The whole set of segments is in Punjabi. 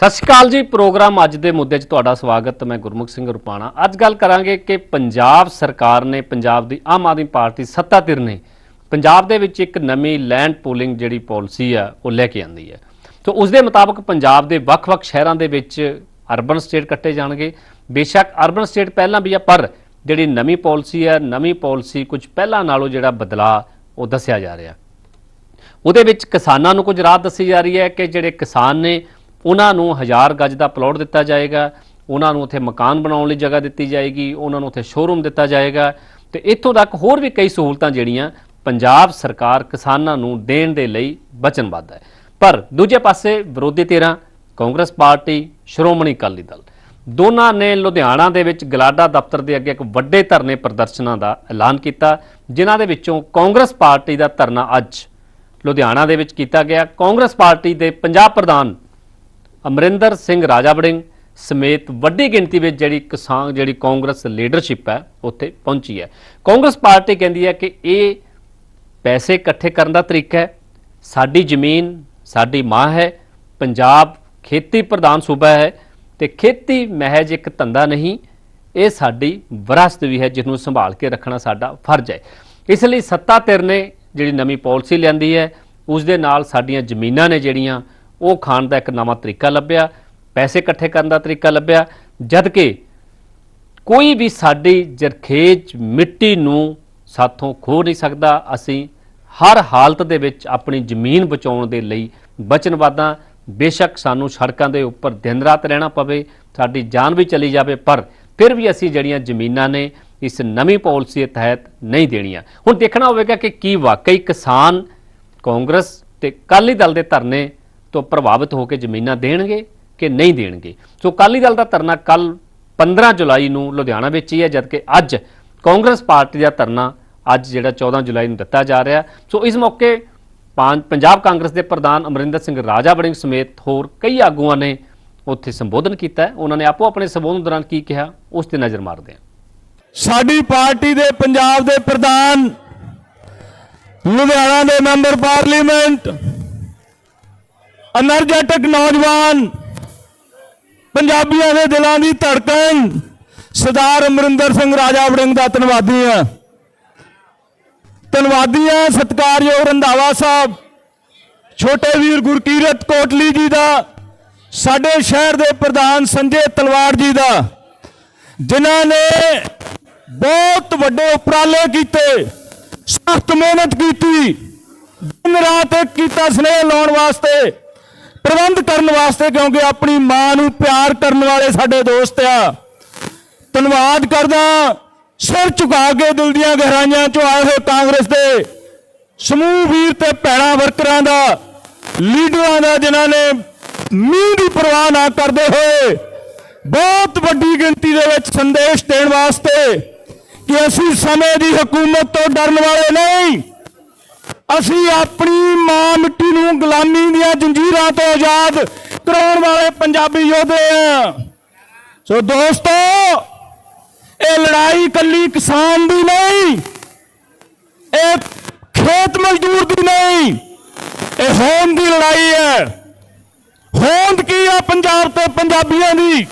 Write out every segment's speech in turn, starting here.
ਸਤਿ ਸ਼੍ਰੀ ਅਕਾਲ ਜੀ, ਪ੍ਰੋਗਰਾਮ ਅੱਜ ਦੇ ਮੁੱਦੇ 'ਚ ਤੁਹਾਡਾ ਸਵਾਗਤ, ਮੈਂ ਗੁਰਮੁਖ ਸਿੰਘ ਰੁਪਾਣਾ। ਅੱਜ ਗੱਲ ਕਰਾਂਗੇ ਕਿ ਪੰਜਾਬ ਸਰਕਾਰ ਨੇ, ਪੰਜਾਬ ਦੀ ਆਮ ਆਦਮੀ ਪਾਰਟੀ ਸੱਤਾ ਧਿਰ ਨੇ, ਪੰਜਾਬ ਦੇ ਵਿੱਚ ਇੱਕ ਨਵੀਂ ਲੈਂਡ ਪੂਲਿੰਗ ਜਿਹੜੀ ਪਾਲਿਸੀ ਆ, ਉਹ ਲੈ ਕੇ ਆਂਦੀ ਹੈ। ਤੋਂ ਉਸ ਦੇ ਮੁਤਾਬਕ ਪੰਜਾਬ ਦੇ ਵੱਖ-ਵੱਖ ਸ਼ਹਿਰਾਂ ਦੇ ਵਿੱਚ ਅਰਬਨ ਸਟੇਟ ਕੱਟੇ ਜਾਣਗੇ। ਬੇਸ਼ੱਕ ਅਰਬਨ ਸਟੇਟ ਪਹਿਲਾਂ ਵੀ ਆ, ਪਰ ਜਿਹੜੀ ਨਵੀਂ ਪਾਲਿਸੀ ਹੈ ਨਵੀਂ ਪਾਲਿਸੀ ਕੁਝ ਪਹਿਲਾਂ ਨਾਲੋਂ ਜਿਹੜਾ ਬਦਲਾਅ, ਉਹ ਦੱਸਿਆ ਜਾ ਰਿਹਾ। ਉਹਦੇ ਵਿੱਚ ਕਿਸਾਨਾਂ ਨੂੰ ਕੁਝ ਰਾਹਤ ਦੱਸੀ ਜਾ ਰਹੀ ਹੈ ਕਿ ਜਿਹੜੇ ਕਿਸਾਨ ਨੇ ਉਹਨਾਂ ਨੂੰ 1000 ਗਜ ਦਾ ਪਲਾਟ ਦਿੱਤਾ ਜਾਏਗਾ, ਉਹਨਾਂ ਨੂੰ ਉੱਥੇ ਮਕਾਨ ਬਣਾਉਣ ਲਈ ਜਗ੍ਹਾ ਦਿੱਤੀ ਜਾਏਗੀ, ਉਹਨਾਂ ਨੂੰ ਉੱਥੇ ਸ਼ੋਰੂਮ ਦਿੱਤਾ ਜਾਏਗਾ। ਤੇ ਇੱਥੋਂ ਤੱਕ ਹੋਰ ਵੀ ਕਈ ਸਹੂਲਤਾਂ ਜਿਹੜੀਆਂ ਪੰਜਾਬ ਸਰਕਾਰ ਕਿਸਾਨਾਂ ਨੂੰ ਦੇਣ ਦੇ ਲਈ ਵਚਨਬੱਧ ਹੈ। ਪਰ ਦੂਜੇ ਪਾਸੇ ਵਿਰੋਧੀ ਧਿਰਾਂ, ਕਾਂਗਰਸ ਪਾਰਟੀ, ਸ਼੍ਰੋਮਣੀ ਅਕਾਲੀ ਦਲ, ਦੋਨਾਂ ਨੇ ਲੁਧਿਆਣਾ ਦੇ ਵਿੱਚ ਗਲਾਡਾ ਦਫ਼ਤਰ ਦੇ ਅੱਗੇ ਇੱਕ ਵੱਡੇ ਧਰਨੇ ਪ੍ਰਦਰਸ਼ਨਾਂ ਦਾ ਐਲਾਨ ਕੀਤਾ, ਜਿਨ੍ਹਾਂ ਦੇ ਵਿੱਚੋਂ ਕਾਂਗਰਸ ਪਾਰਟੀ ਦਾ ਧਰਨਾ ਅੱਜ ਲੁਧਿਆਣਾ ਦੇ ਵਿੱਚ ਕੀਤਾ ਗਿਆ। ਕਾਂਗਰਸ ਪਾਰਟੀ ਦੇ ਪੰਜਾਬ ਪ੍ਰਧਾਨ ਅਮਰਿੰਦਰ ਸਿੰਘ ਰਾਜਾ ਵੜਿੰਗ ਸਮੇਤ ਵੱਡੀ ਗਿਣਤੀ ਵਿੱਚ ਜਿਹੜੀ ਕਿਸਾਨ, ਜਿਹੜੀ ਕਾਂਗਰਸ ਲੀਡਰਸ਼ਿਪ ਹੈ, ਉੱਥੇ ਪਹੁੰਚੀ ਹੈ। ਕਾਂਗਰਸ ਪਾਰਟੀ ਕਹਿੰਦੀ ਹੈ ਕਿ ਇਹ ਪੈਸੇ ਇਕੱਠੇ ਕਰਨ ਦਾ ਤਰੀਕਾ ਹੈ। ਸਾਡੀ ਜ਼ਮੀਨ, ਸਾਡੀ ਮਾਂ ਹੈ। ਪੰਜਾਬ ਖੇਤੀ ਪ੍ਰਧਾਨ ਸੂਬਾ ਹੈ ਤੇ ਖੇਤੀ ਮਹਿਜ ਇੱਕ ਧੰਦਾ ਨਹੀਂ, ਇਹ ਸਾਡੀ ਵਿਰਾਸਤ ਵੀ ਹੈ ਜਿਸ ਨੂੰ ਸੰਭਾਲ ਕੇ ਰੱਖਣਾ ਸਾਡਾ ਫਰਜ਼ ਹੈ। ਇਸ ਲਈ ਸੱਤਾ ਧਿਰ ਨੇ ਜਿਹੜੀ ਨਵੀਂ ਪਾਲਿਸੀ ਲਿਆਂਦੀ ਹੈ ਉਸ ਦੇ ਨਾਲ ਸਾਡੀਆਂ ਜ਼ਮੀਨਾਂ ਨੇ ਜਿਹੜੀਆਂ ਉਹ ਖਾਣ ਦਾ ਇੱਕ ਨਵਾਂ ਤਰੀਕਾ ਲੱਭਿਆ, ਪੈਸੇ ਇਕੱਠੇ ਕਰਨ ਦਾ ਤਰੀਕਾ ਲੱਭਿਆ, ਜਦ ਕਿ ਕੋਈ ਵੀ ਸਾਡੀ ਜਰਖੇਜ ਮਿੱਟੀ ਨੂੰ ਸਾਥੋਂ ਖੋ ਨਹੀਂ ਸਕਦਾ। ਅਸੀਂ ਹਰ ਹਾਲਤ ਦੇ ਵਿੱਚ ਆਪਣੀ ਜ਼ਮੀਨ ਬਚਾਉਣ ਦੇ ਲਈ ਵਚਨਬੱਧਾਂ ਬੇਸ਼ੱਕ ਸਾਨੂੰ ਸੜਕਾਂ ਦੇ ਉੱਪਰ ਦਿਨ ਰਾਤ ਰਹਿਣਾ ਪਵੇ, ਸਾਡੀ ਜਾਨ ਵੀ ਚਲੀ ਜਾਵੇ, ਪਰ ਫਿਰ ਵੀ ਅਸੀਂ ਜਿਹੜੀਆਂ ਜ਼ਮੀਨਾਂ ਨੇ ਇਸ ਨਵੀਂ ਪਾਲਿਸੀ ਦੇ ਤਹਿਤ ਨਹੀਂ ਦੇਣੀਆਂ। ਹੁਣ ਦੇਖਣਾ ਹੋਵੇਗਾ ਕਿ ਕੀ ਵਾਕਈ ਕਿਸਾਨ ਕਾਂਗਰਸ ਤੇ ਕਾਲੀ ਦਲ ਦੇ ਧਰਨੇ ਤੋਂ ਪ੍ਰਭਾਵਿਤ ਹੋ ਕੇ ਜ਼ਮੀਨਾਂ ਦੇਣਗੇ ਕਿ ਨਹੀਂ ਦੇਣਗੇ? ਸੋ ਕਾਲੀ ਦਲ ਦਾ ਧਰਨਾ ਕੱਲ 15 ਜੁਲਾਈ ਨੂੰ ਲੁਧਿਆਣਾ ਵਿੱਚ ਹੀ ਹੈ, ਜਦਕਿ ਅੱਜ ਕਾਂਗਰਸ ਪਾਰਟੀ ਦਾ ਧਰਨਾ ਅੱਜ ਜਿਹੜਾ 14 ਜੁਲਾਈ ਨੂੰ ਦਿੱਤਾ ਜਾ ਰਿਹਾ ਸੋ ਇਸ ਮੌਕੇ ਪੰਜਾਬ ਕਾਂਗਰਸ ਦੇ ਪ੍ਰਧਾਨ ਅਮਰਿੰਦਰ ਸਿੰਘ ਰਾਜਾ ਵੜਿੰਗ ਸਮੇਤ ਹੋਰ ਕਈ ਆਗੂਆਂ ਨੇ ਉੱਥੇ ਸੰਬੋਧਨ ਕੀਤਾ ਉਹਨਾਂ ਨੇ ਆਪੋ ਆਪਣੇ ਸੰਬੋਧਨ ਦੌਰਾਨ ਕੀ ਕਿਹਾ, ਉਸ ਤੇ ਨਜ਼ਰ ਮਾਰਦੇ ਹਾਂ। ਸਾਡੀ ਪਾਰਟੀ ਦੇ ਪੰਜਾਬ ਦੇ ਪ੍ਰਧਾਨ, ਲੁਧਿਆਣਾ ਦੇ ਮੈਂਬਰ ਪਾਰਲੀਮੈਂਟ ਅਨਰਜੈਟਿਕ ਨੌਜਵਾਨ ਪੰਜਾਬੀਆਂ ਦੇ ਦਿਲਾਂ ਦੀ ਧੜਕਣ ਸਰਦਾਰ ਅਮਰਿੰਦਰ ਸਿੰਘ ਰਾਜਾ ਵੜਿੰਗ ਦਾ ਧੰਨਵਾਦੀ ਆ ਧੰਨਵਾਦੀ ਆ ਸਤਕਾਰਯੋਗ ਰੰਧਾਵਾ ਸਾਹਿਬ, ਛੋਟੇ ਵੀਰ ਗੁਰਕੀਰਤ ਕੋਟਲੀ ਜੀ ਦਾ, ਸਾਡੇ ਸ਼ਹਿਰ ਦੇ ਪ੍ਰਧਾਨ ਸੰਜੇ ਤਲਵਾਰ ਜੀ ਦਾ, ਜਿਨ੍ਹਾਂ ਨੇ ਬਹੁਤ ਵੱਡੇ ਉਪਰਾਲੇ ਕੀਤੇ, ਸਖਤ ਮਿਹਨਤ ਕੀਤੀ, ਦਿਨ ਰਾਤ ਕੀਤਾ ਸਨੇਹ ਲਾਉਣ ਵਾਸਤੇ। ਪ੍ਰਬੰਧ ਕਰਨ ਵਾਸਤੇ ਕਿਉਂਕਿ ਆਪਣੀ ਮਾਂ ਨੂੰ ਪਿਆਰ ਕਰਨ ਵਾਲੇ ਸਾਡੇ ਦੋਸਤ ਆ। ਧੰਨਵਾਦ ਕਰਦਾ ਸਿਰ ਝੁਕਾ ਕੇ ਦਿਲ ਦੀਆਂ ਗਹਿਰਾਈਆਂ ਚੋਂ ਆਏ ਹੋਏ ਕਾਂਗਰਸ ਦੇ ਸਮੂਹ ਵੀਰ ਤੇ ਭੈਣਾਂ ਵਰਕਰਾਂ ਦਾ, ਲੀਡਰਾਂ ਦਾ, ਜਿਨ੍ਹਾਂ ਨੇ ਮੀਂਹ ਦੀ ਪਰਵਾਹ ਨਾ ਕਰਦੇ ਹੋਏ ਬਹੁਤ ਵੱਡੀ ਗਿਣਤੀ ਦੇ ਵਿੱਚ ਸੰਦੇਸ਼ ਦੇਣ ਵਾਸਤੇ ਕਿ ਅਸੀਂ ਸਮੇਂ ਦੀ ਹਕੂਮਤ ਤੋਂ ਡਰਨ ਵਾਲੇ ਨਹੀਂ। ਅਸੀਂ ਆਪਣੀ ਮਾਂ ਮਿੱਟੀ ਨੂੰ ਗੁਲਾਮੀ ਦੀਆਂ ਜੰਜੀਰਾਂ ਤੋਂ ਆਜ਼ਾਦ ਕਰਾਉਣ ਵਾਲੇ ਪੰਜਾਬੀ ਯੋਧੇ ਆ। ਸੋ ਦੋਸਤੋ, ਇਹ ਲੜਾਈ ਕੱਲੀ ਕਿਸਾਨ ਦੀ ਨਹੀਂ, ਇਹ ਖੇਤ ਮਜ਼ਦੂਰ ਦੀ ਨਹੀਂ, ਇਹ ਹੋਂਦ ਦੀ ਲੜਾਈ ਹੈ। ਹੋਂਦ ਕੀ ਹੈ ਪੰਜਾਬ ਤੇ ਪੰਜਾਬੀਆਂ ਦੀ?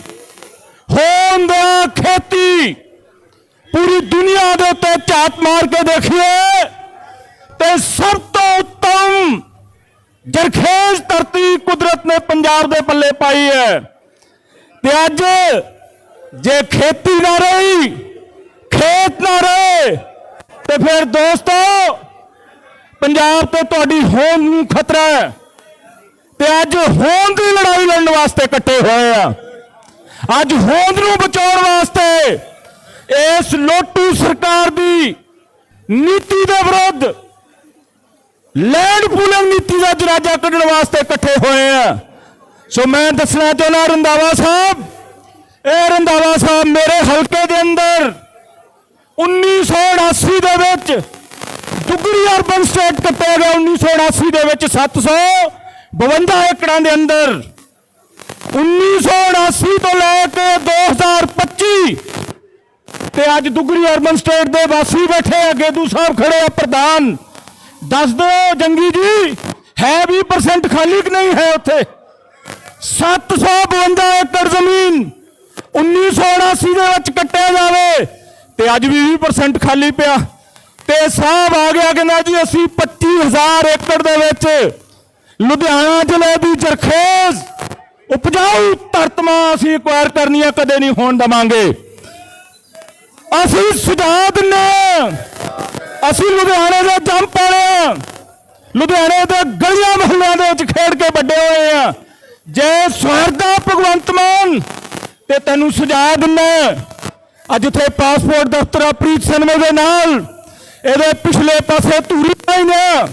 ਹੋਂਦ ਆ ਖੇਤੀ। ਪੂਰੀ ਦੁਨੀਆ ਦੇ ਉੱਤੇ ਝਾਤ ਮਾਰ ਕੇ ਦੇਖੀਏ। ਤੇ ਸਭ ਤੋਂ ਉੱਤਮ ਜਰਖੇਜ਼ ਧਰਤੀ ਕੁਦਰਤ ਨੇ ਪੰਜਾਬ ਦੇ ਪੱਲੇ ਪਾਈ ਹੈ। ਤੇ ਅੱਜ ਜੇ ਖੇਤੀ ਨਾ ਰਹੀ, ਖੇਤ ਨਾ ਰਹੇ, ਤੇ ਫਿਰ ਦੋਸਤੋ ਪੰਜਾਬ ਤੇ ਤੁਹਾਡੀ ਹੋਂਦ ਨੂੰ ਖਤਰਾ ਹੈ। ਤੇ ਅੱਜ ਹੋਂਦ ਦੀ ਲੜਾਈ ਲੜਨ ਵਾਸਤੇ ਇਕੱਠੇ ਹੋਏ ਆ। ਅੱਜ ਹੋਂਦ ਨੂੰ ਬਚਾਉਣ ਵਾਸਤੇ ਇਸ ਲੋਟੂ ਸਰਕਾਰ ਦੀ ਨੀਤੀ ਦੇ ਵਿਰੁੱਧ ਲੈਂਡ ਪੂਲਿੰਗ ਨੀਤੀ ਦਾ ਜਰਾਜਾ ਕੱਢਣ ਵਾਸਤੇ ਇਕੱਠੇ ਹੋਏ ਆ। ਸੋ ਮੈਂ ਦੱਸਣਾ ਚਾਹੁੰਦਾ ਰੰਦਾਵਾ ਸਾਹਿਬ, ਇਹ ਰੰਦਾਵਾ ਸਾਹਿਬ ਮੇਰੇ ਹਲਕੇ ਦੇ ਅੰਦਰ 1988 ਦੇ ਵਿੱਚ ਦੁਗਰੀ ਅਰਬਨ ਸਟੇਟ ਕੱਟਿਆ ਗਿਆ 1988 ਦੇ ਵਿੱਚ 752 ਏਕੜਾਂ ਦੇ ਅੰਦਰ। 1989 ਤੋਂ ਲੈ ਕੇ 2025 ਤੇ ਅੱਜ ਦੁਗਰੀ ਅਰਬਨ ਸਟੇਟ ਦੇ ਵਾਸੀ ਬੈਠੇ ਆ, ਗੇਦੂ ਸਾਹਿਬ ਖੜੇ ਆ, ਪ੍ਰਧਾਨ। ਦੱਸ ਦਿਓ ਜੰਗੀ ਜੀ, ਹੈ 20% ਖਾਲੀ ਕਿ ਨਹੀਂ ਹੈ ਉੱਥੇ 752 ਏਕੜ ਜ਼ਮੀਨ 1979 ਦੇ ਵਿੱਚ ਕੱਟਿਆ ਜਾਵੇ ਤੇ ਅੱਜ ਵੀ 20% ਖਾਲੀ ਪਿਆ ਤੇ ਸਾਹਿਬ ਆ ਗਿਆ ਕਹਿੰਦਾ ਜੀ, ਅਸੀਂ 25000 ਏਕੜ ਦੇ ਵਿੱਚ ਲੁਧਿਆਣਾ ਜ਼ਿਲ੍ਹੇ ਦੀ ਜਰਖੇਜ਼ ਉਪਜਾਊ ਧਰਤਮਾ ਅਸੀਂ ਐਕਵਾਇਰ ਕਰਨੀਆਂ ਕਦੇ ਨਹੀਂ ਹੋਣ ਦਵਾਂਗੇ ਅਸੀਂ ਸੁਝਾਅ ਦਿੰਦੇ ਹਾਂ। ਅਸੀਂ ਲੁਧਿਆਣੇ ਦੇ ਜੰਮ ਪਾਲੇ ਹਾਂ ਲੁਧਿਆਣੇ ਦੇ ਗਲੀਆਂ ਮੁਹੱਲਿਆਂ ਦੇ ਵਿੱਚ ਖੇਡ ਕੇ ਵੱਡੇ ਹੋਏ ਆ। ਜੇ ਸਵਰਗਾ, ਭਗਵੰਤ ਮਾਨ। ਤੇ ਤੈਨੂੰ ਸੁਝਾਅ ਦਿੰਦਾ ਅੱਜ ਇੱਥੇ ਪਾਸਪੋਰਟ ਦਫ਼ਤਰ ਪ੍ਰੀਤ ਸਿਨਮੇ ਦੇ ਨਾਲ। ਇਹਦੇ ਪਿਛਲੇ ਪਾਸੇ ਧੂਰੀ ਲਾਈਨ ਆ,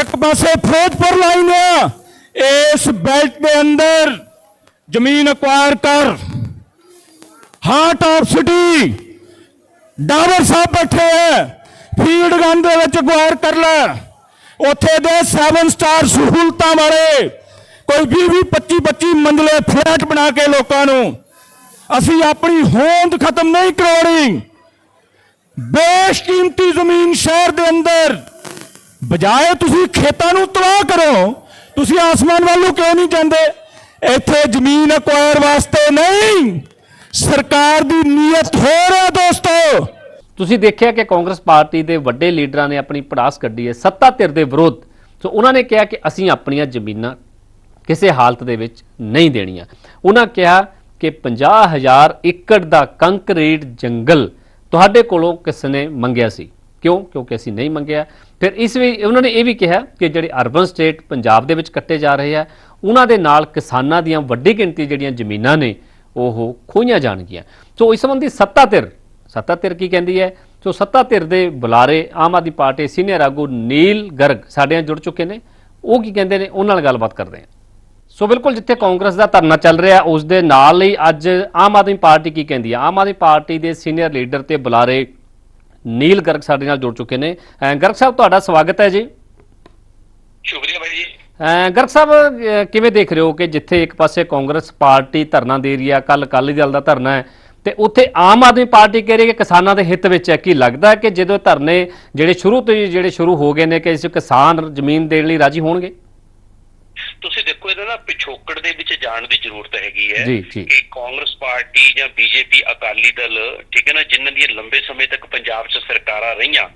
ਇੱਕ ਪਾਸੇ ਫਿਰੋਜ਼ਪੁਰ ਲਾਈਨ ਆ। ਇਸ ਬੈਲਟ ਦੇ ਅੰਦਰ ਜ਼ਮੀਨ ਅਕਵਾਇਰ ਕਰ। ਹਾਰਟ ਆਫ ਸਿਟੀ ਡਾਵਰ ਸਾਹਿਬ ਬੈਠੇ ਹੈ ਫੀਲਡ ਗਨ ਦੇ ਵਿੱਚ ਅਕਵਾਇਰ ਕਰ ਲੈ। ਉੱਥੇ ਦੇ 7 ਸਟਾਰ ਸਹੂਲਤਾਂ ਵਾਲੇ, ਕੋਈ 20 20 25 25 ਮੰਜ਼ਲੇ ਫਲੈਟ ਬਣਾ ਕੇ ਲੋਕਾਂ ਨੂੰ। ਅਸੀਂ ਆਪਣੀ ਹੋਂਦ ਖਤਮ ਨਹੀਂ ਕਰਾਉਣੀ। ਬੇਸ਼ਕੀਮਤੀ ਜ਼ਮੀਨ ਸ਼ਹਿਰ ਦੇ ਅੰਦਰ। ਬਜਾਏ ਤੁਸੀਂ ਖੇਤਾਂ ਨੂੰ ਤਬਾਹ ਕਰੋ, ਤੁਸੀਂ ਆਸਮਾਨ ਵੱਲ ਨੂੰ ਕਿਉਂ ਨਹੀਂ ਜਾਂਦੇ? ਇੱਥੇ ਜ਼ਮੀਨ ਅਕਵਾਇਰ ਵਾਸਤੇ ਨਹੀਂ। ਸਰਕਾਰ ਦੀ ਨੀਅਤ ਹੋਰ ਹੈ ਦੋਸਤੋ। ਤੁਸੀਂ ਦੇਖਿਆ ਕਿ ਕਾਂਗਰਸ ਪਾਰਟੀ ਦੇ ਵੱਡੇ ਲੀਡਰਾਂ ਨੇ ਆਪਣੀ ਪੜਾਸ ਕੱਢੀ ਹੈ, ਸੱਤਾ ਧਿਰ ਦੇ ਵਿਰੋਧ। ਸੋ ਉਹਨਾਂ ਨੇ ਕਿਹਾ ਕਿ ਅਸੀਂ ਆਪਣੀਆਂ ਜ਼ਮੀਨਾਂ ਕਿਸੇ ਹਾਲਤ ਦੇ ਵਿੱਚ ਨਹੀਂ ਦੇਣੀਆਂ। ਉਹਨਾਂ ਕਿਹਾ ਕਿ 50000 ਏਕੜ ਦਾ ਕੰਕਰੀਟ ਜੰਗਲ ਤੁਹਾਡੇ ਕੋਲੋਂ ਕਿਸ ਨੇ ਮੰਗਿਆ ਸੀ। ਕਿਉਂ? ਕਿਉਂਕਿ ਅਸੀਂ ਨਹੀਂ ਮੰਗਿਆ। ਫਿਰ ਇਸ ਵੀ ਉਹਨਾਂ ਨੇ ਇਹ ਵੀ ਕਿਹਾ ਕਿ ਜਿਹੜੇ ਅਰਬਨ ਸਟੇਟ ਪੰਜਾਬ ਦੇ ਵਿੱਚ ਕੱਟੇ ਜਾ ਰਹੇ ਆ, ਉਹਨਾਂ ਦੇ ਨਾਲ ਕਿਸਾਨਾਂ ਦੀਆਂ ਵੱਡੀ ਗਿਣਤੀ ਜਿਹੜੀਆਂ ਜ਼ਮੀਨਾਂ ਨੇ, ਉਹ ਖੋਈਆਂ ਜਾਣਗੀਆਂ। ਸੋ ਇਸ ਸੰਬੰਧੀ ਸੱਤਾ ਧਿਰ ਸੱਤਾ ਧਿਰ ਕੀ ਕਹਿੰਦੀ ਹੈ? ਸੋ ਸੱਤਾ ਧਿਰ ਦੇ ਬੁਲਾਰੇ ਆਮ ਆਦਮੀ ਪਾਰਟੀ ਸੀਨੀਅਰ ਆਗੂ ਨੀਲ ਗਰਗ ਸਾਡੇ ਨਾਲ ਜੁੜ ਚੁੱਕੇ ਨੇ। ਉਹ ਕੀ ਕਹਿੰਦੇ ਨੇ? ਉਹਨਾਂ ਨਾਲ ਗੱਲਬਾਤ ਕਰਦੇ ਹਾਂ। ਸੋ ਬਿਲਕੁਲ ਜਿੱਥੇ ਕਾਂਗਰਸ ਦਾ ਧਰਨਾ ਚੱਲ ਰਿਹਾ ਉਸ ਦੇ ਨਾਲ ਹੀ ਅੱਜ ਆਮ ਆਦਮੀ ਪਾਰਟੀ ਕੀ ਕਹਿੰਦੀ ਹੈ? ਆਮ ਆਦਮੀ ਪਾਰਟੀ ਦੇ ਸੀਨੀਅਰ ਲੀਡਰ ਤੇ ਬੁਲਾਰੇ ਨੀਲ ਗਰਗ ਸਾਡੇ ਨਾਲ ਜੁੜ ਚੁੱਕੇ ਨੇ। ਗਰਗ ਸਾਹਿਬ ਤੁਹਾਡਾ ਸਵਾਗਤ ਹੈ ਜੀ। ਸ਼ੁਕਰੀਆ ਭਾਈ ਜੀ। ਗਰਗ ਸਾਹਿਬ ਕਿਵੇਂ ਦੇਖ ਰਹੇ ਹੋ ਕਿ ਜਿੱਥੇ ਇੱਕ ਪਾਸੇ ਕਾਂਗਰਸ ਪਾਰਟੀ ਧਰਨਾ ਦੇ ਰਹੀ ਹੈ ਕੱਲ ਅਕਾਲੀ ਦਲ ਦਾ ਧਰਨਾ ਹੈ ਤੇ ਉੱਥੇ ਆਮ ਆਦਮੀ ਪਾਰਟੀ ਕਹਿ ਰਹੀ ਹੈ ਕਿ ਕਿਸਾਨਾਂ ਦੇ ਹਿੱਤ ਵਿੱਚ ਹੈ। ਕੀ ਲੱਗਦਾ ਕਿ ਜਦੋਂ ਧਰਨੇ ਜਿਹੜੇ ਸ਼ੁਰੂ ਤੋਂ ਹੀ ਜਿਹੜੇ ਸ਼ੁਰੂ ਹੋ ਗਏ ਨੇ, ਕਿ ਇਸ ਕਿਸਾਨ ਜ਼ਮੀਨ ਦੇਣ ਲਈ ਰਾਜੀ ਹੋਣਗੇ? ਤੁਸੀਂ ਨਾ ਪਿਛੋਕੜ ਦੇ ਵਿੱਚ ਜਾਣ ਦੀ ਜ਼ਰੂਰਤ ਹੈਗੀ ਹੈ। ਕਿ ਕਾਂਗਰਸ ਪਾਰਟੀ ਜਾਂ ਬੀਜੇਪੀ ਅਕਾਲੀ ਦਲ ਠੀਕ ਹੈ ਨਾ ਜਿਨ੍ਹਾਂ ਦੀਆਂ ਲੰਬੇ ਸਮੇਂ ਤੱਕ ਪੰਜਾਬ 'ਚ ਸਰਕਾਰਾਂ ਰਹੀਆਂ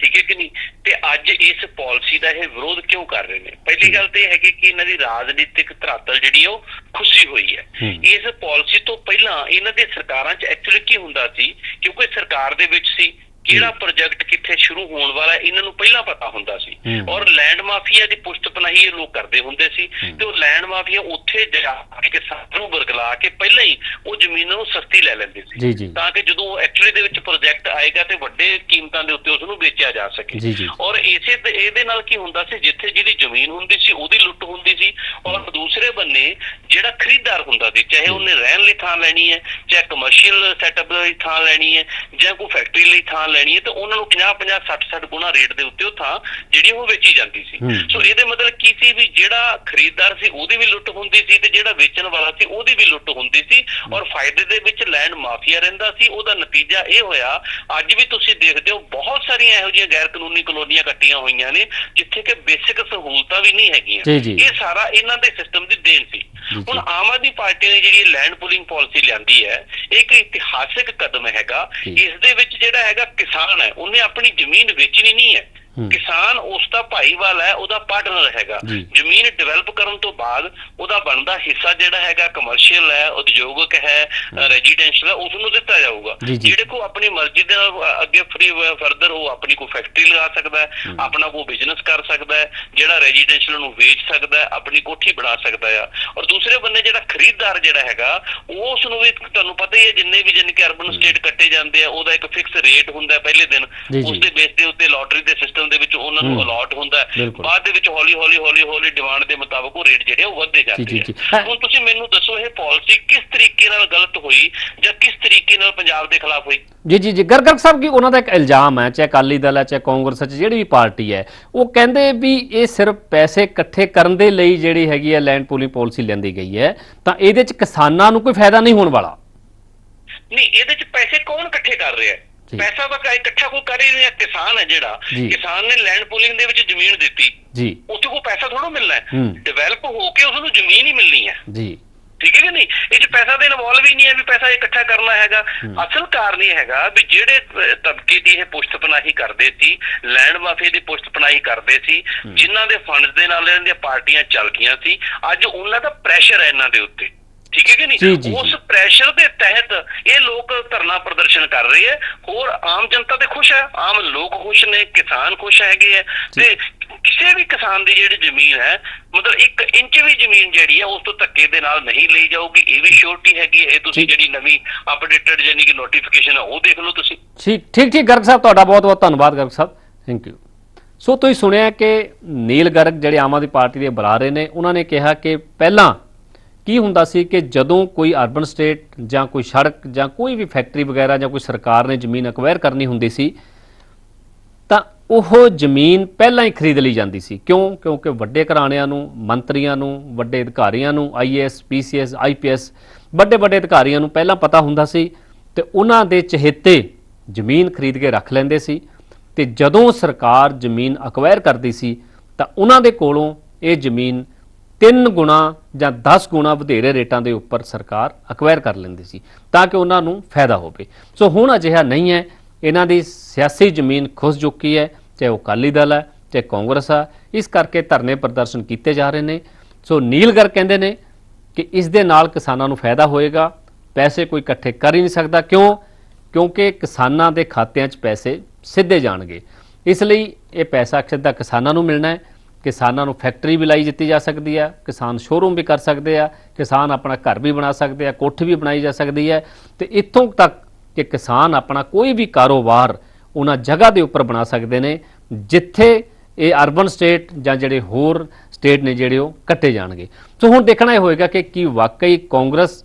ਠੀਕ ਹੈ ਕਿ ਨਹੀਂ? ਤੇ ਅੱਜ ਇਸ ਪਾਲਿਸੀ ਦਾ ਇਹ ਵਿਰੋਧ ਕਿਉਂ ਕਰ ਰਹੇ ਨੇ? ਪਹਿਲੀ ਗੱਲ ਤੇ ਇਹ ਹੈਗੀ ਕਿ ਇਹਨਾਂ ਦੀ ਰਾਜਨੀਤਿਕ ਧਰਾਤਲ ਜਿਹੜੀ ਉਹ ਖੁੱਸੀ ਹੋਈ ਹੂੰ। ਇਸ ਪਾਲਿਸੀ ਤੋਂ ਪਹਿਲਾਂ ਇਹਨਾਂ ਦੀ ਸਰਕਾਰਾਂ 'ਚ ਐਕਚੁਅਲੀ ਕੀ ਹੁੰਦਾ ਸੀ? ਕਿਉਂਕਿ ਸਰਕਾਰ ਦੇ ਵਿੱਚ ਸੀ ਕਿਹੜਾ ਪ੍ਰੋਜੈਕਟ ਕਿੱਥੇ ਸ਼ੁਰੂ ਹੋਣ ਵਾਲਾ ਇਹਨਾਂ ਨੂੰ ਪਹਿਲਾਂ ਪਤਾ ਹੁੰਦਾ ਸੀ। ਔਰ ਲੈਂਡ ਮਾਫੀਆ ਦੀ ਪੁਸ਼ਤ ਪਨਾਹੀ ਇਹ ਲੋਕ ਕਰਦੇ ਹੁੰਦੇ ਸੀ। ਤੇ ਉਹ ਲੈਂਡ ਮਾਫੀਆ ਉੱਥੇ ਜਾ ਕੇ ਕਿਸਾਨਾਂ ਨੂੰ ਬਰਗਲਾ ਕੇ ਪਹਿਲਾਂ ਹੀ ਉਹ ਜ਼ਮੀਨਾਂ ਨੂੰ ਸਸਤੀ ਲੈ ਲੈਂਦੇ ਸੀ। ਤਾਂ ਕਿ ਜਦੋਂ ਐਕਚੁਅਲੀ ਦੇ ਵਿੱਚ ਪ੍ਰੋਜੈਕਟ ਆਏਗਾ ਤੇ ਵੱਡੇ ਕੀਮਤਾਂ ਦੇ ਉੱਤੇ ਉਸ ਨੂੰ ਵੇਚਿਆ ਜਾ ਸਕੇ। ਔਰ ਇਸੇ ਇਹਦੇ ਨਾਲ ਕੀ ਹੁੰਦਾ ਸੀ ਜਿੱਥੇ ਜਿਹਦੀ ਜ਼ਮੀਨ ਹੁੰਦੀ ਸੀ ਉਹਦੀ ਲੁੱਟ ਹੁੰਦੀ ਸੀ। ਔਰ ਦੂਸਰੇ ਬੰਨੇ ਜਿਹੜਾ ਖਰੀਦਦਾਰ ਹੁੰਦਾ ਸੀ ਚਾਹੇ ਉਹਨੇ ਰਹਿਣ ਲਈ ਥਾਂ ਲੈਣੀ ਹੈ ਚਾਹੇ ਕਮਰਸ਼ੀਅਲ ਸੈਟਅਪ ਲਈ ਥਾਂ ਲੈਣੀ ਹੈ ਜਾਂ ਕੋਈ ਫੈਕਟਰੀ ਲਈ ਥਾਂ ਲੈਣੀ ਹੈ ਤੇ ਉਹਨਾਂ ਨੂੰ 50 50 60 60 ਗੁਣਾ ਰੇਟ ਦੇ ਉੱਤੇ ਉਹ ਥਾਂ ਜਿਹੜੀ ਉਹ ਵੇਚੀ ਜਾਂਦੀ ਸੀ। ਸੋ ਇਹਦੇ ਮਤਲਬ ਕੀ ਸੀ ਵੀ ਜਿਹੜਾ ਖਰੀਦਦਾਰ ਸੀ ਉਹਦੀ ਵੀ ਲੁੱਟ ਹੁੰਦੀ ਸੀ ਤੇ ਜਿਹੜਾ ਵੇਚਣ ਵਾਲਾ ਸੀ ਉਹਦੀ ਵੀ ਲੁੱਟ ਹੁੰਦੀ ਸੀ ਔਰ ਫਾਇਦੇ ਦੇ ਵਿੱਚ ਲੈਂਡ ਮਾਫੀਆ ਰਹਿੰਦਾ ਸੀ ਉਹਦਾ ਨਤੀਜਾ ਇਹ ਹੋਇਆ ਅੱਜ ਵੀ ਤੁਸੀਂ ਦੇਖਦੇ ਹੋ ਬਹੁਤ ਸਾਰੀਆਂ ਇਹੋ ਜਿਹੀਆਂ ਗੈਰ ਕਾਨੂੰਨੀ ਕਲੋਨੀਆਂ ਕੱਟੀਆਂ ਹੋਈਆਂ ਨੇ ਜਿੱਥੇ ਕਿ ਬੇਸਿਕ ਸਹੂਲਤਾਂ ਵੀ ਨਹੀਂ ਹੈਗੀਆਂ। ਇਹ ਸਾਰਾ ਇਹਨਾਂ ਦੇ ਸਿਸਟਮ ਦੀ ਦੇਣ ਸੀ। ਹੁਣ ਆਮ ਆਦਮੀ ਪਾਰਟੀ ਨੇ ਜਿਹੜੀ ਲੈਂਡ ਪੂਲਿੰਗ ਪਾਲਿਸੀ ਲਿਆਂਦੀ ਹੈ ਇਹ ਇੱਕ ਇਤਿਹਾਸਿਕ ਕਦਮ ਹੈਗਾ। ਇਸ ਦੇ ਵਿੱਚ ਜਿਹੜਾ ਹੈਗਾ ਕਿਸਾਨ ਹੈ ਉਹਨੇ ਆਪਣੀ ਜ਼ਮੀਨ ਵੇਚਣੀ ਨਹੀਂ ਹੈ। ਕਿਸਾਨ ਉਸ ਦਾ ਭਾਈਵਾਲ ਹੈ ਉਹਦਾ ਪਾਰਟਨਰ ਹੈਗਾ। ਜ਼ਮੀਨ ਡਿਵੈਲਪ ਕਰਨ ਤੋਂ ਬਾਅਦ ਉਹਦਾ ਬਣਦਾ ਹਿੱਸਾ ਜਿਹੜਾ ਹੈਗਾ ਕਮਰਸ਼ੀਅਲ ਹੈ ਉਦਯੋਗਿਕ ਹੈ ਰੈਜ਼ੀਡੈਂਸ਼ੀਅਲ ਹੈ ਉਸ ਨੂੰ ਦਿੱਤਾ ਜਾਊਗਾ। ਜਿਹੜੇ ਕੋ ਆਪਣੀ ਮਰਜ਼ੀ ਦੇ ਨਾਲ ਅੱਗੇ ਫਰੀ ਫਰਦਰ ਉਹ ਆਪਣੀ ਕੋਈ ਫੈਕਟਰੀ ਲਗਾ ਸਕਦਾ ਹੈ ਆਪਣਾ ਕੋਈ ਬਿਜ਼ਨਸ ਕਰ ਸਕਦਾ ਹੈ ਜਿਹੜਾ ਰੈਜ਼ੀਡੈਂਸ਼ੀਅਲ ਨੂੰ ਵੇਚ ਸਕਦਾ ਹੈ ਆਪਣੀ ਕੋਠੀ ਬਣਾ ਸਕਦਾ ਹੈ ਔਰ ਬੰਨੇ ਜਿਹੜਾ ਖਰੀਦਦਾਰ ਜਿਹੜਾ ਹੈਗਾ ਉਸ ਨੂੰ ਵੀ ਤੁਹਾਨੂੰ ਪਤਾ ਹੀ ਹੈ ਜਿੰਨੇ ਵੀ ਜਿੰਨੇ ਕਿ ਅਰਬਨ ਸਟੇਟ ਕੱਟੇ ਜਾਂਦੇ ਆ ਉਹਦਾ ਇੱਕ ਫਿਕਸ ਰੇਟ ਹੁੰਦਾ ਪਹਿਲੇ ਦਿਨ। ਉਸ ਦੇ ਬੇਸ ਦੇ ਉੱਤੇ ਲੋਟਰੀ ਦੇ ਸਿਸਟਮ ਦੇ ਵਿੱਚ ਉਹਨਾਂ ਨੂੰ। ਅਲਾਟ ਹੁੰਦਾ। ਬਾਅਦ ਦੇ ਵਿੱਚ ਹੌਲੀ ਹੌਲੀ ਹੌਲੀ ਹੌਲੀ ਡਿਮਾਂਡ ਦੇ ਮੁਤਾਬਕ ਉਹ ਰੇਟ ਜਿਹੜੇ ਉਹ ਵੱਧਦੇ ਜਾਂਦੇ। ਆ ਹੁਣ ਤੁਸੀਂ ਮੈਨੂੰ ਦੱਸੋ ਇਹ ਪਾਲਿਸੀ ਕਿਸ ਤਰੀਕੇ ਨਾਲ ਗਲਤ ਹੋਈ ਜਾਂ ਕਿਸ ਤਰੀਕੇ ਨਾਲ ਪੰਜਾਬ ਦੇ ਖਿਲਾਫ ਹੋਈ ਜੀ ਜੀ ਜੀ ਗਰਗਰ ਸਾਹਿਬ ਕੀ ਉਹਨਾਂ ਦਾ ਇੱਕ ਇਲਜ਼ਾਮ ਹੈ ਚਾਹੇ ਅਕਾਲੀ ਦਲ ਹੈ ਚਾਹੇ ਕਾਂਗਰਸ ਹੈ ਜਿਹੜੀ ਵੀ ਪਾਰਟੀ ਹੈ ਉਹ ਕਹਿੰਦੇ ਵੀ ਇਹ ਸਿਰਫ ਪੈਸੇ ਇਕੱਠੇ ਕਰਨ ਦੇ ਲਈ ਜਿਹੜੀ ਹੈਗੀ ਹੈ ਲੈਂਡ ਪੂਲਿੰਗ ਪਾਲਿਸੀ ਲੈਂਦੀ ਗਈ ਹੈ ਤਾਂ ਇਹਦੇ ਚ ਕਿਸਾਨਾਂ ਨੂੰ ਕੋਈ ਫਾਇਦਾ ਨਹੀਂ ਹੋਣ ਵਾਲਾ। ਨਹੀਂ ਇਹਦੇ ਚ ਪੈਸੇ ਕੌਣ ਇਕੱਠੇ ਕਰ ਰਿਹਾ ਹੈ। ਪੈਸਾ ਤਾਂ ਇਕੱਠਾ ਕੋਈ ਕਰ ਹੀ ਨਹੀਂ ਰਿਹਾ ਕਿਸਾਨ ਹੈ ਜਿਹੜਾ। ਕਿਸਾਨ ਨੇ ਲੈਂਡ ਪੂਲਿੰਗ ਦੇ ਵਿੱਚ ਜ਼ਮੀਨ ਦਿੱਤੀ। ਜੀ। ਉੱਥੇ ਕੋਈ ਪੈਸਾ ਥੋੜਾ ਮਿਲਣਾ ਹੈ। ਹੂੰ। ਡਿਵੈਲਪ ਹੋ ਕੇ ਉਸ ਨੂੰ ਜ਼ਮੀਨ ਹੀ ਮਿਲਣੀ ਹੈ। ਜੀ। ਠੀਕ ਹੈ ਕਿ ਨਹੀਂ? ਇਹ ਚ ਪੈਸਾ ਦੇ ਇਨਵੋਲਵ ਹੀ ਨਹੀਂ ਹੈ ਵੀ ਪੈਸਾ ਇਕੱਠਾ ਕਰਨਾ ਹੈਗਾ। ਅਸਲ ਕਾਰਨ ਇਹ ਹੈਗਾ ਵੀ ਜਿਹੜੇ ਤਬਕੇ ਦੀ ਇਹ ਪੁਸ਼ਤ ਪਨਾਹੀ ਕਰਦੇ ਸੀ ਲੈਂਡ ਮਾਫੀਆ ਦੀ ਪੁਸ਼ਤ ਪਨਾਹੀ ਕਰਦੇ ਸੀ ਜਿਨ੍ਹਾਂ ਦੇ ਫੰਡਸ ਦੇ ਨਾਲ ਇਹਨਾਂ ਦੀਆਂ ਪਾਰਟੀਆਂ ਚੱਲਦੀਆਂ ਸੀ ਅੱਜ ਉਹਨਾਂ ਦਾ ਪ੍ਰੈਸ਼ਰ ਹੈ ਇਹਨਾਂ ਦੇ ਉੱਤੇ। ਠੀਕ ਹੈ ਕਿ ਜੀ, ਜੀ, ਨਹੀਂ। ਉਸ ਪ੍ਰੈਸ਼ਰ ਦੇ ਤਹਿਤ ਇਹ ਲੋਕ ਧਰਨਾ ਪ੍ਰਦਰਸ਼ਨ ਕਰ ਰਹੇ ਹੈ। ਹੋਰ ਆਮ ਜਨਤਾ ਤੇ ਖੁਸ਼ ਹੈ? ਆਮ ਲੋਕ ਖੁਸ਼ ਨੇ ਕਿਸਾਨ ਖੁਸ਼ ਹੈਗੇ ਹੈ। ਤੇ ਕਿਸੇ ਵੀ ਕਿਸਾਨ ਦੀ ਜਿਹੜੀ ਜ਼ਮੀਨ ਹੈ ਮਤਲਬ 1 ਇੰਚ ਵੀ ਜ਼ਮੀਨ ਜਿਹੜੀ ਹੈ ਉਸ ਤੋਂ ਧੱਕੇ ਦੇ ਨਾਲ ਨਹੀਂ ਲਈ ਜਾਊਗੀ। ਇਹ ਵੀ ਸ਼ੋਰਟੀ ਹੈਗੀ ਹੈ। ਇਹ ਤੁਸੀਂ। ਜਿਹੜੀ ਨਵੀਂ ਅਪਡੇਟਡ ਯਾਨੀ ਕਿ ਨੋਟੀਫਿਕੇਸ਼ਨ ਹੈ ਉਹ ਦੇਖ ਲਓ ਤੁਸੀਂ। ਠੀਕ ਠੀਕ ਠੀਕ ਗਰਗ ਸਾਹਿਬ ਤੁਹਾਡਾ ਬਹੁਤ ਬਹੁਤ ਧੰਨਵਾਦ ਗਰਗ ਸਾਹਿਬ। ਥੈਂਕ ਯੂ ਸੋ ਤੁਸੀਂ ਸੁਣਿਆ ਕਿ ਨੀਲ ਗਰਗ ਜਿਹੜੇ ਆਮ ਆਦਮੀ ਪਾਰਟੀ ਦੇ ਬੁਲਾਰੇ ਨੇ ਉਹਨਾਂ ਨੇ ਕਿਹਾ ਕਿ ਪਹਿਲਾਂ ਕੀ ਹੁੰਦਾ ਸੀ ਕਿ ਜਦੋਂ ਕੋਈ ਅਰਬਨ ਸਟੇਟ ਜਾਂ ਕੋਈ ਸੜਕ ਜਾਂ ਕੋਈ ਵੀ ਫੈਕਟਰੀ ਵਗੈਰਾ ਜਾਂ ਕੋਈ ਸਰਕਾਰ ਨੇ ਜ਼ਮੀਨ ਅਕਵਾਇਰ ਕਰਨੀ ਹੁੰਦੀ ਸੀ, ਤਾਂ ਉਹ ਜ਼ਮੀਨ ਪਹਿਲਾਂ ਹੀ ਖਰੀਦ ਲਈ ਜਾਂਦੀ ਸੀ। ਕਿਉਂ? ਕਿਉਂਕਿ ਵੱਡੇ ਘਰਾਣਿਆਂ ਨੂੰ, ਮੰਤਰੀਆਂ ਨੂੰ, ਵੱਡੇ ਅਧਿਕਾਰੀਆਂ ਨੂੰ ਆਈਏਐਸ ਪੀਸੀਐਸ ਆਈਪੀਐਸ ਵੱਡੇ ਵੱਡੇ ਅਧਿਕਾਰੀਆਂ ਨੂੰ ਪਹਿਲਾਂ ਪਤਾ ਹੁੰਦਾ ਸੀ ਤੇ ਉਹਨਾਂ ਦੇ ਚਹੇਤੇ ਜ਼ਮੀਨ ਖਰੀਦ ਕੇ ਰੱਖ ਲੈਂਦੇ ਸੀ ਤੇ ਜਦੋਂ ਸਰਕਾਰ ਜ਼ਮੀਨ ਅਕਵਾਇਰ ਕਰਦੀ ਸੀ, ਤਾਂ ਉਹਨਾਂ ਦੇ ਕੋਲੋਂ ਇਹ ਜ਼ਮੀਨ 3 ਗੁਣਾ ਜਾਂ 10 ਗੁਣਾ ਵਧੇਰੇ ਰੇਟਾਂ ਦੇ ਉੱਪਰ ਸਰਕਾਰ ਅਕਵਾਇਰ ਕਰ ਲੈਂਦੀ ਸੀ ਤਾਂ ਕਿ ਉਹਨਾਂ ਨੂੰ ਫਾਇਦਾ ਹੋਵੇ। ਸੋ ਹੁਣ ਅਜਿਹਾ ਨਹੀਂ ਹੈ। ਇਹਨਾਂ ਦੀ ਸਿਆਸੀ ਜ਼ਮੀਨ ਖੁੱਸ ਚੁੱਕੀ ਹੈ, ਚਾਹੇ ਉਹ ਅਕਾਲੀ ਦਲ ਹੈ, ਚਾਹੇ ਕਾਂਗਰਸ ਆ ਇਸ ਕਰਕੇ ਧਰਨੇ ਪ੍ਰਦਰਸ਼ਨ ਕੀਤੇ ਜਾ ਰਹੇ ਨੇ। ਸੋ ਨੀਲਗਰ ਕਹਿੰਦੇ ਨੇ ਕਿ ਇਸ ਦੇ ਨਾਲ ਕਿਸਾਨਾਂ ਨੂੰ ਫਾਇਦਾ ਹੋਏਗਾ। ਪੈਸੇ ਕੋਈ ਇਕੱਠੇ ਕਰ ਹੀ ਨਹੀਂ ਸਕਦਾ। ਕਿਉਂ? ਕਿਉਂਕਿ ਕਿਸਾਨਾਂ ਦੇ ਖਾਤਿਆਂ 'ਚ ਪੈਸੇ ਸਿੱਧੇ ਜਾਣਗੇ। ਇਸ ਲਈ ਇਹ ਪੈਸਾ ਸਿੱਧਾ ਕਿਸਾਨਾਂ ਨੂੰ ਮਿਲਣਾ ਹੈ। ਕਿਸਾਨਾਂ ਨੂੰ ਫੈਕਟਰੀ ਵੀ ਲਾਈ ਦਿੱਤੀ ਜਾ ਸਕਦੀ ਆ ਕਿਸਾਨ ਸ਼ੋਰੂਮ ਵੀ ਕਰ ਸਕਦੇ ਆ, ਕਿਸਾਨ ਆਪਣਾ ਘਰ ਵੀ ਬਣਾ ਸਕਦੇ ਆ, ਕੋਠੀ ਵੀ ਬਣਾਈ ਜਾ ਸਕਦੀ ਹੈ, ਤੇ ਇੱਥੋਂ ਤੱਕ ਕਿ ਕਿਸਾਨ ਆਪਣਾ ਕੋਈ ਵੀ ਕਾਰੋਬਾਰ ਉਹਨਾਂ ਜਗ੍ਹਾ ਦੇ ਉੱਪਰ ਬਣਾ ਸਕਦੇ ਨੇ, ਜਿੱਥੇ ਇਹ ਅਰਬਨ ਸਟੇਟ ਜਾਂ ਜਿਹੜੇ ਹੋਰ ਸਟੇਟ ਨੇ ਜਿਹੜੇ ਉਹ ਕੱਟੇ ਜਾਣਗੇ। ਸੋ ਹੁਣ ਦੇਖਣਾ ਇਹ ਹੋਏਗਾ ਕਿ ਕੀ ਵਾਕਈ ਕਾਂਗਰਸ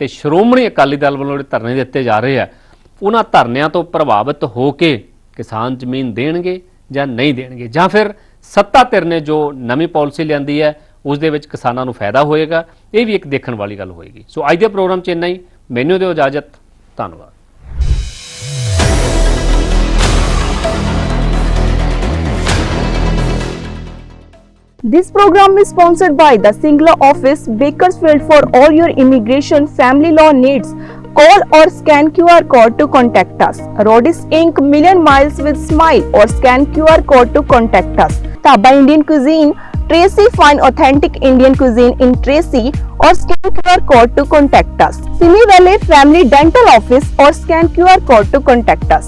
ਤੇ ਸ਼੍ਰੋਮਣੀ ਅਕਾਲੀ ਦਲ ਵੱਲੋਂ ਜਿਹੜੇ ਧਰਨੇ ਦਿੱਤੇ ਜਾ ਰਹੇ ਆ, ਉਹਨਾਂ ਧਰਨਿਆਂ ਤੋਂ ਪ੍ਰਭਾਵਿਤ ਹੋ ਕੇ ਕਿਸਾਨ ਜ਼ਮੀਨ ਦੇਣਗੇ ਜਾਂ ਨਹੀਂ ਦੇਣਗੇ? ਜਾਂ ਫਿਰ ਸੱਤਾ ਧਿਰ ਨੇ ਜੋ ਨਵੀਂ ਪਾਲਿਸੀ ਲਿਆਂਦੀ ਹੈ ਉਸ ਦੇ ਵਿੱਚ ਕਿਸਾਨਾਂ ਨੂੰ ਫਾਇਦਾ ਹੋਏਗਾ ਇਹ ਵੀ ਇੱਕ ਦੇਖਣ ਵਾਲੀ ਗੱਲ ਹੋਏਗੀ ਸੋ ਅੱਜ ਦੇ ਪ੍ਰੋਗਰਾਮ 'ਚ ਇੰਨਾ ਹੀ ਮੈਨੂੰ ਦਿਓ ਇਜਾਜ਼ਤ ਧੰਨਵਾਦ This program is sponsored by the Singla office, Bakersfield for all your immigration family law needs. Call or scan QR code to contact us. Rodis Inc. Million Miles with Smile or scan QR code to contact us. Taba Indian Cuisine, Tracy Fine Authentic Indian Cuisine in Tracy or scan QR code to contact us. Simi Valley Family Dental Office or scan QR code to contact us.